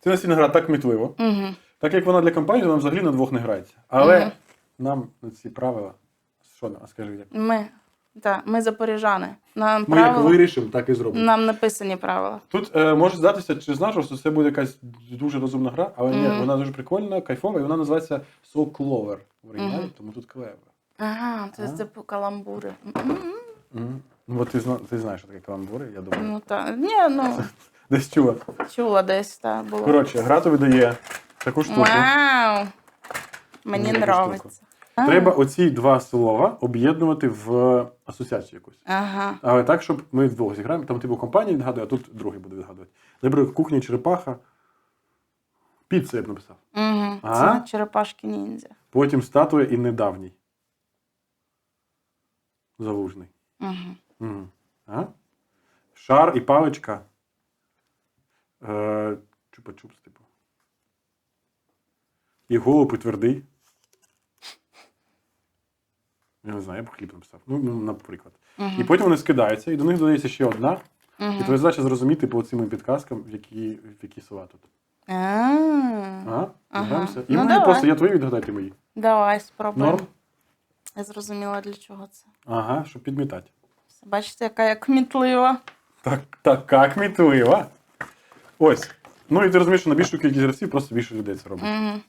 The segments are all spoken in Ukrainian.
Це настільна гра так кмітливо. Угу. Так як вона для компанії, то нам взагалі на двох не грається. Але Мгм. нам на ці правила. Що а скажи, як? Ми, так, ми запоріжани. Нам Ми як правила, вирішимо, так і зробимо. нам написані правила. Тут е, може здатися, чи знаєш, що це буде якась дуже розумна гра, але ні, Мгм. вона дуже прикольна, кайфова, і вона називається Soul Clover в оригіналі, Мгм. тому тут клевер. Ага, це типу каламбури. М-м. Мгм. Ну, от ти, зна- ти знаєш, що таке каламбури, я думаю. Ну так. Ні, ну Десь чула. чула десь так було. Коротше, гра тобі дає таку штуку. Вау! Мені Таку подобається. Треба оці два слова об'єднувати в асоціацію якусь. Ага. Але так, щоб ми вдвох зіграємо, там типу компанія відгадує, а тут другий буде відгадувати. Наприклад, кухня черепаха. Піца я б написав. Угу. Ага. Це черепашки ніндзя. Потім статуя і недавній. Залужний. Угу. Угу. Ага. Шар і паличка. Е, чупа-чупс, типу. І голуб і твердий. Я не знаю, я б хліб написав. Ну, ну, наприклад. Угу. І потім вони скидаються, і до них додається ще одна. І Угу. твоя задача зрозуміти по цим підказкам, в які, які слова тут. Ага, Ага. І Ну, давай. просто я твої відгадати мої. Давай спробуємо. Норм? Я зрозуміла, для чого це. Ага, щоб підмітати. Бачите, яка я кмітлива. Так, така кмітлива. Ось. Ну і ти розумієш, що на більшу кількість гравців просто більше людей це робить. Угу.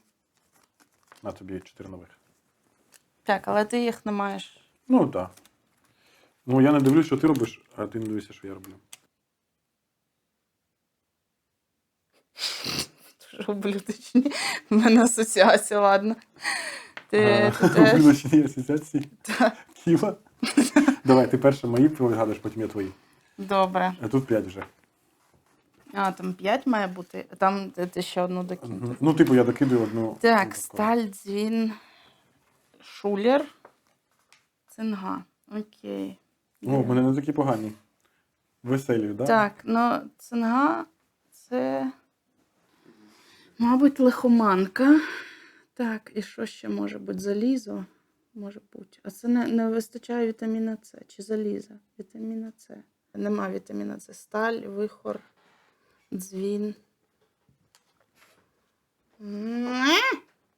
На тобі чотири нових. Так, але ти їх не маєш. Ну так. Ну я не дивлюсь, що ти робиш, а ти не дивишся, що я роблю. Роблю точні. У мене асоціація, ладно. Ти, ти теж. Визначені асоціації. Ківа. Давай, ти перше мої вигадуєш, потім я твої. Добре. А тут п'ять вже. А, там 5 має бути, а там ти, ще одну докинь. Мгм. Ну, типу, я докидую одну. Так, сталь, дзвін, шулер, цинга. Окей. О, в мене не такі погані. Веселі, так? Да? Так, ну цинга це, мабуть, лихоманка. Так, і що ще може бути? Залізо? Може бути. А це не, не вистачає вітаміна С чи заліза? Вітаміна С. Нема вітаміна С. Сталь, вихор, дзвін.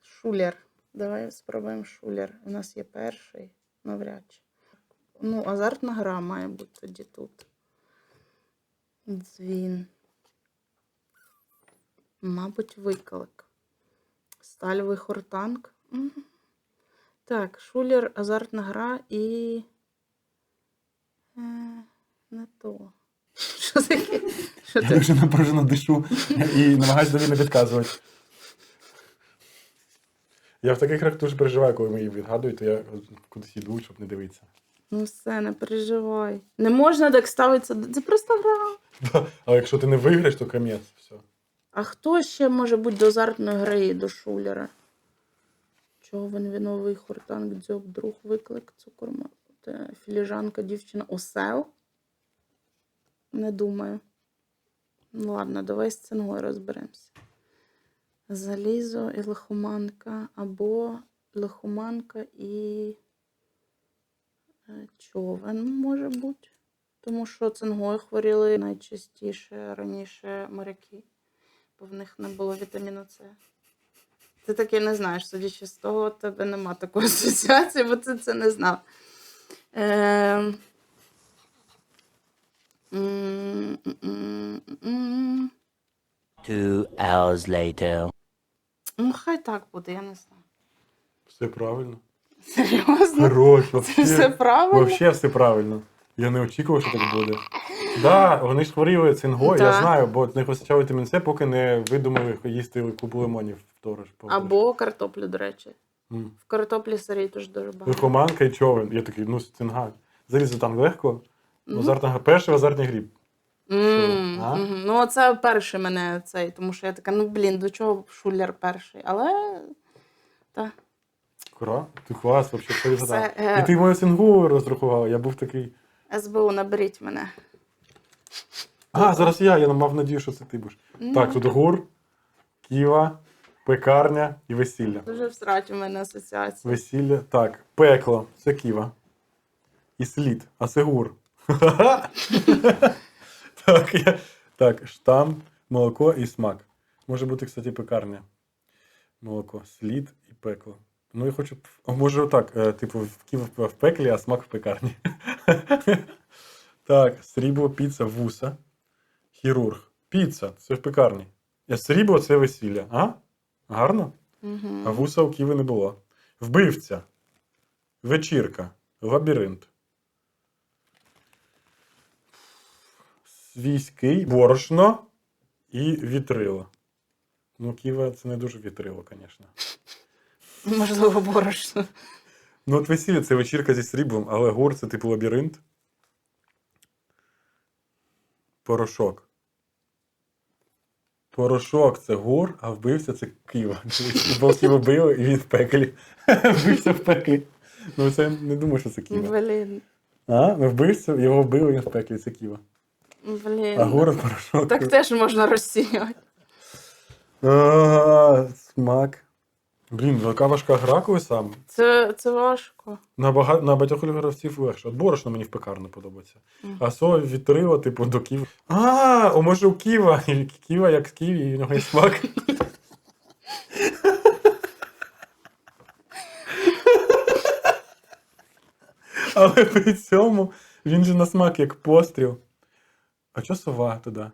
Шулер. Давай спробуємо шулер. У нас є перший, навряд чи. Ну, азартна гра має бути тоді тут. Дзвін. Мабуть, виклик. Стальовий хортанг. М. Так, шулер, азартна гра і. Е, не то. Що таке? Що Я таке? вже напружено дишу і намагаюся не підказувати. Я в таких грах дуже переживаю, коли мої відгадують, то я кудись йду, щоб не дивитися. Ну все, не переживай. Не можна так ставитися. Це просто гра. Але якщо ти не виграєш, то камець. Все. А хто ще може бути до азартної гри і до шулера? Човен, віновий хортанг, дзьоб, друг, виклик, цукорма, філіжанка, дівчина, осел? Не думаю. Ну ладно, давай з цингою розберемося. Залізо і лихоманка, або лихоманка і е, човен може бути. Тому що цингою хворіли найчастіше раніше моряки бо в них не було вітаміну С. Ти таки не знаєш, судячи з того, у тебе нема такої асоціації, бо ти це не знав. Ем. Two hours later. Ну, хай так буде, я не знаю. Все правильно. Серйозно? Хорош, Це все правильно? Вообще все правильно. Я не очікував, що так буде. Да, вони ж хворіли цингою, я знаю, бо не вистачало вітамін С, поки не видумали їсти купу лимонів в. Або картоплю, до речі. М. В картоплі сирій теж дуже багато. Лихоманка і човен. Я такий, ну, цинга. Залізо там легко. Мгм. Азартна гра. Перший в азартній грі. М, А? мгм. Ну, це перший мене цей, тому що я така, ну блін, до чого шулер перший? Але. Так. Кура, ти клас, взагалі, згадав. е, І ти мою цингу розрахувала, я був такий. СБУ, наберіть мене. А, зараз я, я мав надію, що це ти будеш. Ну. Так, тут гур, Ківа, пекарня і весілля. Дуже всрать у мене асоціація. Весілля. Так, пекло, це Ківа. І слід, а це гур. Так, я... так, штам, молоко і смак. Може бути, кстати, пекарня. Молоко. Слід і пекло. Ну, я хочу. А може отак, е, типу, в Київ в пеклі, а смак в пекарні. так, срібло, піца, вуса. Хірург. Піца, це в пекарні. А срібло це весілля. А? Гарно? А Угу. вуса у Києві не було. Вбивця. Вечірка. Лабіринт. Свійський, борошно і вітрило. Ну, Києва це не дуже вітрило, звісно. Можливо, борошно. Ну, от весілля це вечірка зі сріблом, але гор це типу лабіринт. Порошок. Порошок це гор, а вбивця це Києва. Бо били, і він в пеклі. Вбивця в пеклі. Ну, це не думаю, що це Києва. Блін. А? Ну, вбивця, його вбили, він в пеклі, це Києва. Блін. А гор порошок. Так теж можна розсіяти. А, Смак. Блін, яка важка гра, коли сам. Це, це важко. На, бага... на багатьох гравців легше. От борошно мені в пекарні подобається. Мгм. А со вітрило, типу, до Києва. А, о, може у Києва. І Києва як з Києві, і в нього є смак. Але при цьому він же на смак як постріл. А чо сова туди?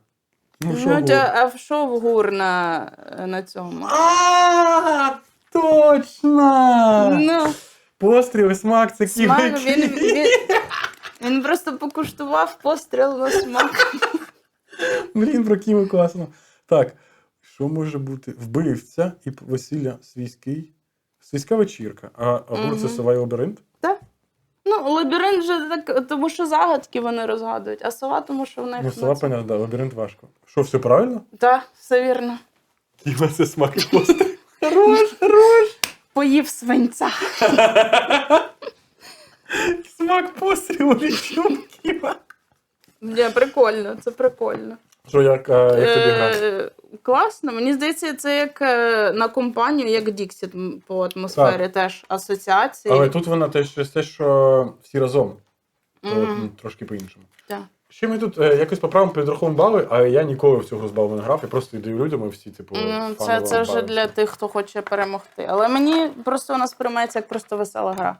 Ну, що Ну, гур? а що в гур на, на цьому? А, точно! Ну, Постріл і смак це смак, він, він, він просто покуштував постріл на смак. Блін, про Києва класно. Так, що може бути? Вбивця і весілля свійський. Свійська вечірка. А або це Мгм. сова і лабіринт? Ну, лабіринт же так, тому що загадки вони розгадують, а сова, тому що в них. Ну, сова, понятно, да, лабіринт важко. Що, все правильно? Так, все вірно. Києва це смак і постріл. Хорош, хорош. Поїв свинця. Смак пострілу відчув Києва. Бля, прикольно, це прикольно. Що, як, а, як тобі гра? Е, Класно. Мені здається, це як е, на компанію, як Діксіт по атмосфері теж асоціації. Але тут вона теж через те, що всі разом. От, ну, трошки по-іншому. Так. Ще ми тут е, якось поправимо підраховуємо бали, а я ніколи в з балами не грав, я просто даю людям і всі, типу, Ну, це, це вже для тих, хто хоче перемогти. Але мені просто вона сприймається як просто весела гра.